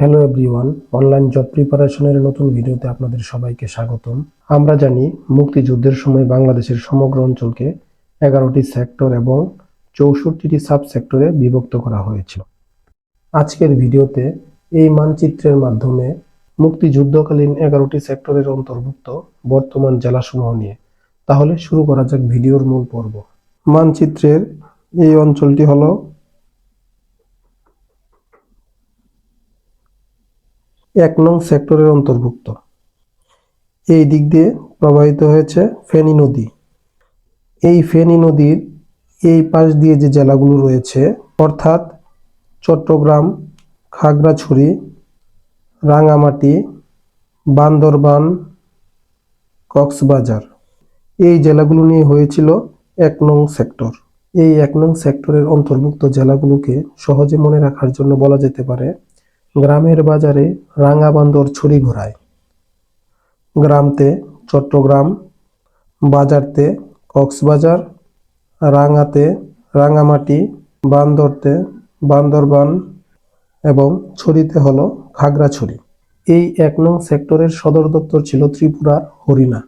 Hello everyone online job প্রিপারেশনের নতুন ভিডিওতে আপনাদের সবাইকে স্বাগতম। আমরা জানি মুক্তিযুদ্ধের সময় বাংলাদেশের সমগ্র অঞ্চলকে এগারোটি সেক্টর এবং চৌষট্টিটি সাব সেক্টরে বিভক্ত করা হয়েছিল। আজকের ভিডিওতে এই মানচিত্রের মাধ্যমে মুক্তিযুদ্ধকালীন এগারোটি সেক্টরের অন্তর্ভুক্ত বর্তমান জেলাসমূহ নিয়ে। তাহলে শুরু করা যাক ভিডিওর মূল পর্ব। মানচিত্রের এই অঞ্চলটি হলো এক নং সেক্টরের অন্তর্ভুক্ত। এই দিক দিয়ে প্রবাহিত হয়েছে ফেনী নদী। এই ফেনী নদীর এই পাশ দিয়ে যে জেলাগুলো রয়েছে, অর্থাৎ চট্টগ্রাম, খাগড়াছড়ি রাঙামাটি বান্দরবান, কক্সবাজার, এই জেলাগুলো নিয়ে হয়েছিল এক নং সেক্টর। এই এক নং সেক্টরের অন্তর্ভুক্ত জেলাগুলোকে সহজে মনে রাখার জন্য বলা যেতে পারে গ্রামের বাজারে রাঙা বান্দর ছড়ি ঘোরায়। গ্রামতে চট্টগ্রাম, বাজারতে কক্সবাজার, রাঙাতে রাঙামাটি, বান্দরতে বান্দরবান এবং ছড়িতে হলো খাগড়াছড়ি এই এক নং সেক্টরের সদর দপ্তর ছিল ত্রিপুরার হরিণা।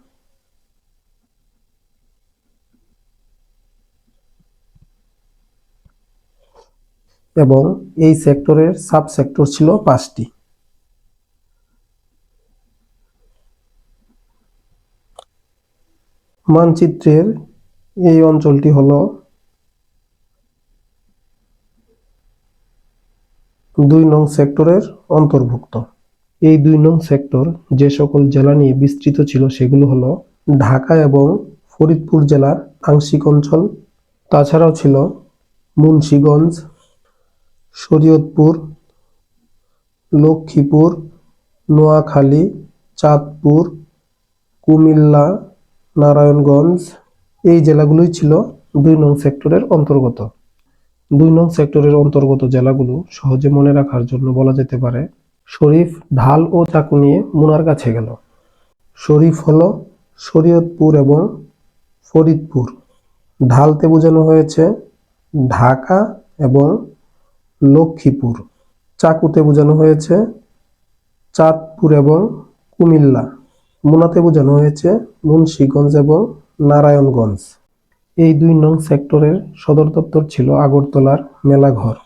এবং এই সেক্টরের সাব সেক্টর ছিল পাঁচটি। মানচিত্রের এই অঞ্চলটি হলো দুই নং সেক্টরের অন্তর্ভুক্ত। এই দুই নং সেক্টর যে সকল জেলা নিয়ে বিস্তৃত ছিল সেগুলো হলো ঢাকা এবং ফরিদপুর জেলার আংশিক অঞ্চল। তাছাড়াও ছিল মুন্সীগঞ্জ শরীয়তপুর, লক্ষ্মীপুর, নোয়াখালী, চাঁদপুর, কুমিল্লা, নারায়ণগঞ্জ, এই জেলাগুলোই ছিল দুই নং সেক্টরের অন্তর্গত। দুই নং সেক্টরের অন্তর্গত জেলাগুলো সহজে মনে রাখার জন্য বলা যেতে পারে, শরীফ, ঢাল ও চাকু নিয়ে মুনার কাছে গেল। শরীফ হল শরীয়তপুর এবং ফরিদপুর। ঢালতে বোঝানো হয়েছে ঢাকা এবং লক্ষ্মীপুর। চাকুতে বোঝানো হয়েছে চাঁদপুর এবং কুমিল্লা। মুনাতে বোঝানো হয়েছে মুন্সীগঞ্জ এবং নারায়ণগঞ্জ। এই দুই নং সেক্টরের সদর দপ্তর ছিল আগরতলার মেলাঘর।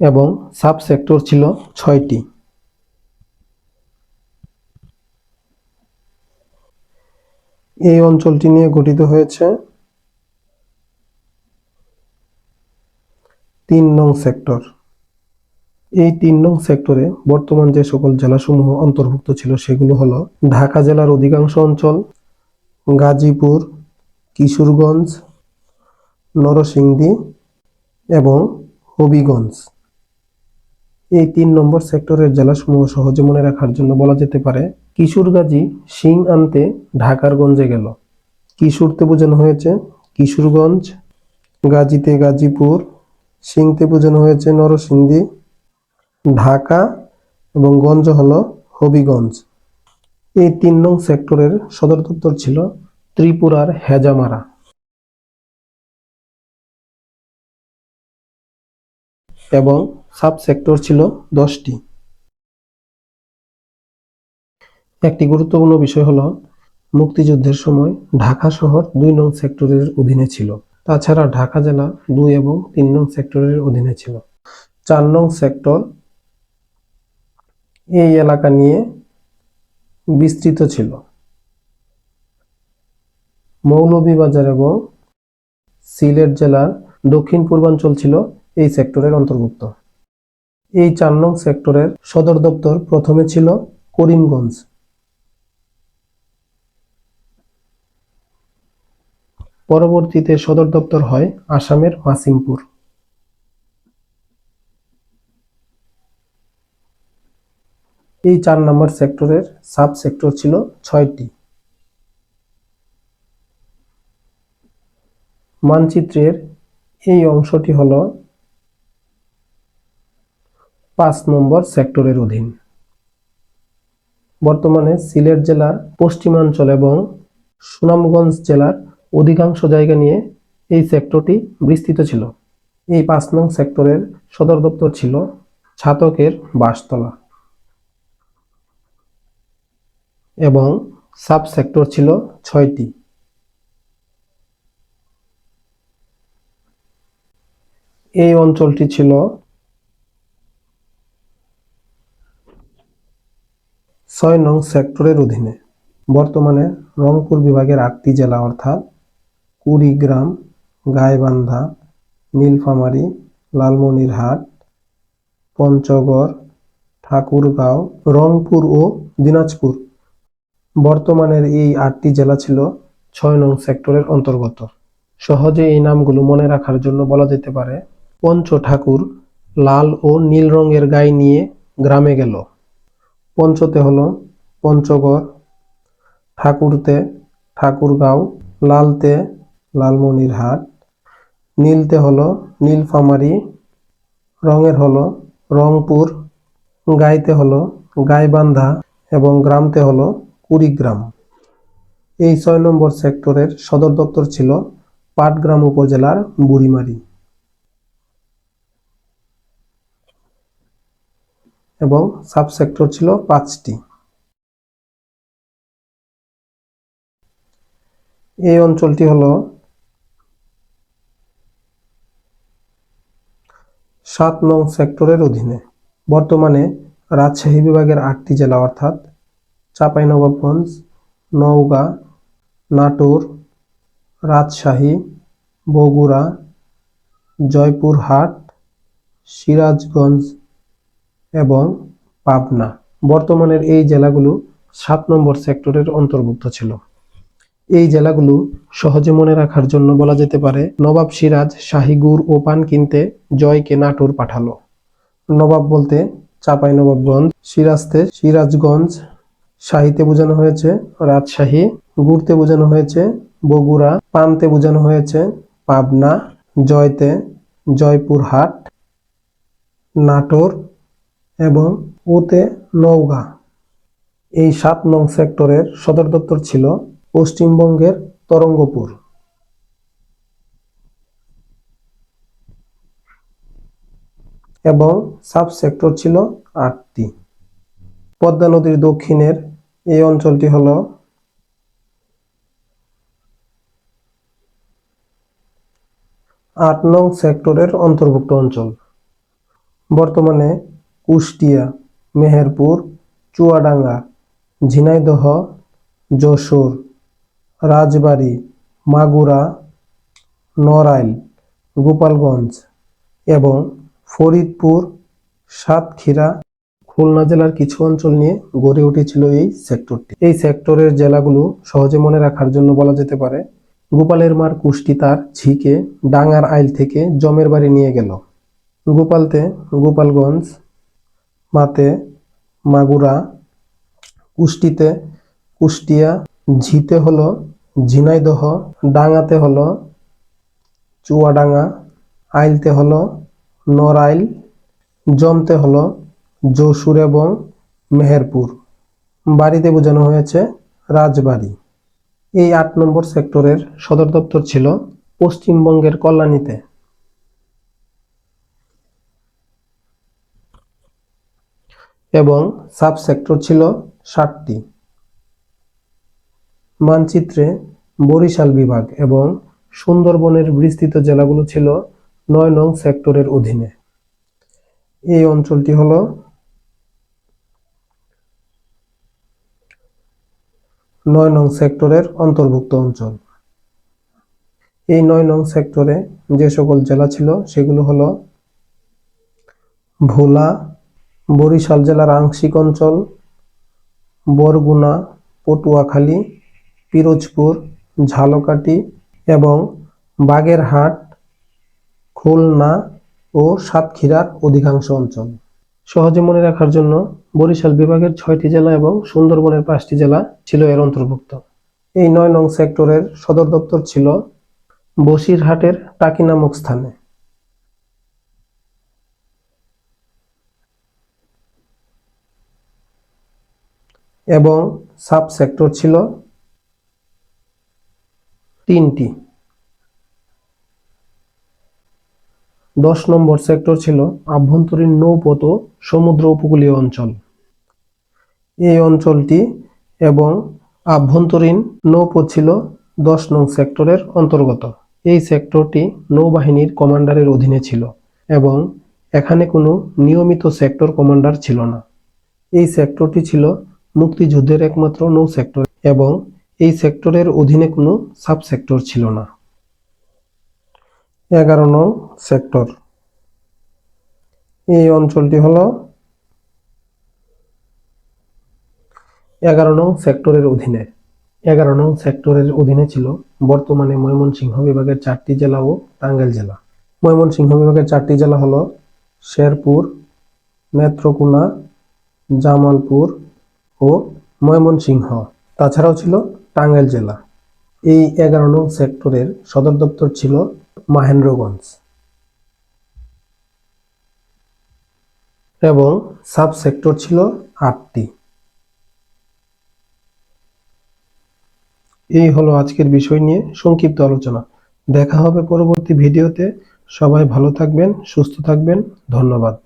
এবং সাব সেক্টর ছিল ছয়টি। এই অঞ্চলটি নিয়ে গঠিত হয়েছে তিন নং সেক্টর। এই তিন নং সেক্টরে বর্তমান যে সকল জেলাসমূহ অন্তর্ভুক্ত ছিল সেগুলো হলো ঢাকা জেলার অধিকাংশ অঞ্চল, গাজীপুর, কিশোরগঞ্জ, নরসিংদী এবং হবিগঞ্জ। এই তিন নম্বর সেক্টরের জেলাসমূহ সহজে মনে রাখার জন্য বলা যেতে পারে কিশোরগাজী শিং আনতে ঢাকার গঞ্জে গেল কিশোরতে বোঝানো হয়েছে কিশোরগঞ্জ, গাজীতে গাজীপুর সিংতে বোঝানো হয়েছে নরসিংদী, ঢাকা এবং গঞ্জ হল হবিগঞ্জ। এই তিন নং সেক্টরের সদর দপ্তর ছিল ত্রিপুরার হেজামারা। এবং সাব সেক্টর ছিল দশটি। একটি গুরুত্বপূর্ণ বিষয় হলো, মুক্তিযুদ্ধের সময় ঢাকা শহর দুই নং সেক্টরের অধীনে ছিল। তাছাড়া ঢাকা জেলা দুই এবং তিন নং সেক্টরের অধীনে ছিল। চার নং সেক্টর এই এলাকা নিয়ে বিস্তৃত ছিল। মৌলভীবাজার এবং সিলেট জেলার দক্ষিণ পূর্বাঞ্চল ছিল এই সেক্টরের অন্তর্ভুক্ত। এই চার নং সেক্টরের সদর দপ্তর প্রথমে ছিল করিমগঞ্জ। পরবর্তীতে সদর দপ্তর হয় আসামের মাসিমপুর। এই চার নম্বর সেক্টরের সাব সেক্টর ছিল ছয়টি। মানচিত্রের এই অংশটি হল পাঁচ নম্বর সেক্টরের অধীন। বর্তমানে সিলেট জেলার পশ্চিমাঞ্চল এবং সুনামগঞ্জ জেলার অধিকাংশ জায়গা নিয়ে এই সেক্টরটি বিস্তৃত ছিল। এই পাঁচ নং সেক্টরের সদর দপ্তর ছিল ছাতকের বাসতলা এবং সাব সেক্টর ছিল ছয়টি। এই অঞ্চলটি ছিল ছয় নং সেক্টরের অধীনে। বর্তমানে রংপুর বিভাগের আটটি জেলা অর্থাৎ কুড়িগ্রাম, গাইবান্ধা, নীলফামারী, লালমনিরহাট, পঞ্চগড়, ঠাকুরগাঁও, রংপুর ও দিনাজপুর। বর্তমানের এই আটটি জেলা ছিল ছয় নং সেক্টরের অন্তর্গত। সহজে এই নামগুলো মনে রাখার জন্য বলা যেতে পারে, পঞ্চ ঠাকুর লাল ও নীল রঙের গায়ে নিয়ে গ্রামে গেল। পঞ্চতে হলো পঞ্চগড়, ঠাকুরতে ঠাকুরগাঁও, লালতে লালমনিরহাট নীলতে হলো নীলফামারী, রঙের হলো রংপুর, গাইতে হলো গাইবান্ধা এবং গ্রামতে হলো কুড়িগ্রাম। এই ছয় নম্বর সেক্টরের সদর দপ্তর ছিল পাটগ্রাম উপজেলার বুড়িমারি। এবং সাব সেক্টর ছিল পাঁচটি। এই অঞ্চলটি হলো সাত নং সেক্টরের অধীনে। বর্তমানে রাজশাহী বিভাগের আটটি জেলা অর্থাৎ চাঁপাইনবাবগঞ্জ, নওগাঁ, নাটোর, রাজশাহী, বগুড়া, জয়পুরহাট, সিরাজগঞ্জ এবং পাবনা। বর্তমানের এই জেলাগুলো সাত নম্বর সেক্টরের অন্তর্ভুক্ত ছিল। এই জেলাগুলো সহজে মনে রাখার জন্য বলা যেতে পারে নবাব সিরাজ শাহিগুর ও পান কিনতে জয়কে নাটোর পাঠালো। নবাব বলতে চাপাই নবাবগঞ্জ, সিরাজতে সিরাজগঞ্জ, শাহিতে বোঝানো হয়েছে রাজশাহী, গুড়তে বোঝানো হয়েছে বগুড়া, পানতে বোঝানো হয়েছে পাবনা, জয়তে জয়পুরহাট, নাটোর এবং ওতে নওগাঁ। এই সাত নং সেক্টরের সদর দপ্তর ছিল পশ্চিমবঙ্গের তরঙ্গপুর। এবং সাব সেক্টর ছিল আটটি। পদ্মা নদীর দক্ষিণের এই অঞ্চলটি হল আট নং সেক্টরের অন্তর্ভুক্ত অঞ্চল। বর্তমানে কুষ্টিয়া, মেহেরপুর, চুয়াডাঙ্গা, ঝিনাইদহ, যশোর রাজবাড়ী, মাগুরা, নড়াইল, গোপালগঞ্জ এবং ফরিদপুর, সাতক্ষীরা, খুলনা জেলার কিছু অঞ্চল নিয়ে গড়ে উঠেছিল এই সেক্টরটি। এই সেক্টরের জেলাগুলো সহজে মনে রাখার জন্য বলা যেতে পারে, গোপালের মার কুষ্টি তার ঝিকে ডাঙ্গার আইল থেকে জমের বাড়ি নিয়ে গেল। গোপালতে গোপালগঞ্জ, মাতে মাগুরা, কুষ্টিতে কুষ্টিয়া ঝিতে হলো, ঝিনাইদহ ডাঙ্গাতে হলো, চুয়াডাঙ্গা, আইলতে হলো, নড়াইল, জমতে হলো, যশোর এবং মেহেরপুর। বাড়িতে বোঝানো হয়েছে, রাজবাড়ি। এই আট নম্বর সেক্টরের সদর দপ্তর ছিল পশ্চিমবঙ্গের কল্যাণীতে। এবং সাব সেক্টর ছিল ষাটটি। মানচিত্রে বরিশাল বিভাগ এবং সুন্দরবনের বিস্তৃত জেলাগুলো ছিল নয় নং সেক্টরের অধীনে। এই অঞ্চলটি হল নয় নং সেক্টরের অন্তর্ভুক্ত অঞ্চল। এই নয় নং সেক্টরে যে সকল জেলা ছিল সেগুলো হলো ভোলা, বরিশাল জেলার আংশিক অঞ্চল, বরগুনা, পটুয়াখালী পিরোজপুর, ঝালকাঠি এবং বাগেরহাট, খুলনা ও সাতক্ষীরার অধিকাংশ অঞ্চল। সহজে মনে রাখার জন্য বরিশাল বিভাগের ছয়টি জেলা এবং সুন্দরবনের পাঁচটি জেলা ছিল এর অন্তর্ভুক্ত। এই নয় নং সেক্টরের সদর দপ্তর ছিল বসিরহাটের টাকি নামক স্থানে। এবং সাব সেক্টর ছিল তিনটি। দশ নম্বর সেক্টর ছিল আভ্যন্তরীণ নৌপথ ও সমুদ্র উপকূলীয় অঞ্চল। এই অঞ্চলটি এবং আভ্যন্তরীণ নৌপথ ছিল দশ নং সেক্টরের অন্তর্গত। এই সেক্টরটি নৌবাহিনীর কমান্ডারের অধীনে ছিল এবং এখানে কোনো নিয়মিত সেক্টর কমান্ডার ছিল না। এই সেক্টরটি ছিল মুক্তিযুদ্ধের একমাত্র নৌ সেক্টর এবং এই সেক্টরের অধীনে কোনো সাব সেক্টর ছিল না। এগারো নং সেক্টর। এই অঞ্চলটি হল এগারো নং সেক্টরের অধীনে। এগারো নং সেক্টরের অধীনে ছিল বর্তমানে ময়মনসিংহ বিভাগের চারটি জেলা ও টাঙ্গাইল জেলা। ময়মনসিংহ বিভাগের চারটি জেলা হলো শেরপুর, নেত্রকোনা, জামালপুর ও ময়মনসিংহ। তাছাড়াও ছিল টাঙ্গাইল জেলা। এই এগারো নং সেক্টরের সদর দপ্তর ছিল মাহেন্দ্রগঞ্জ। এবং সাব সেক্টর ছিল আটটি। এই হলো আজকের বিষয় নিয়ে সংক্ষিপ্ত আলোচনা। দেখা হবে পরবর্তী ভিডিওতে। সবাই ভালো থাকবেন, সুস্থ থাকবেন। ধন্যবাদ।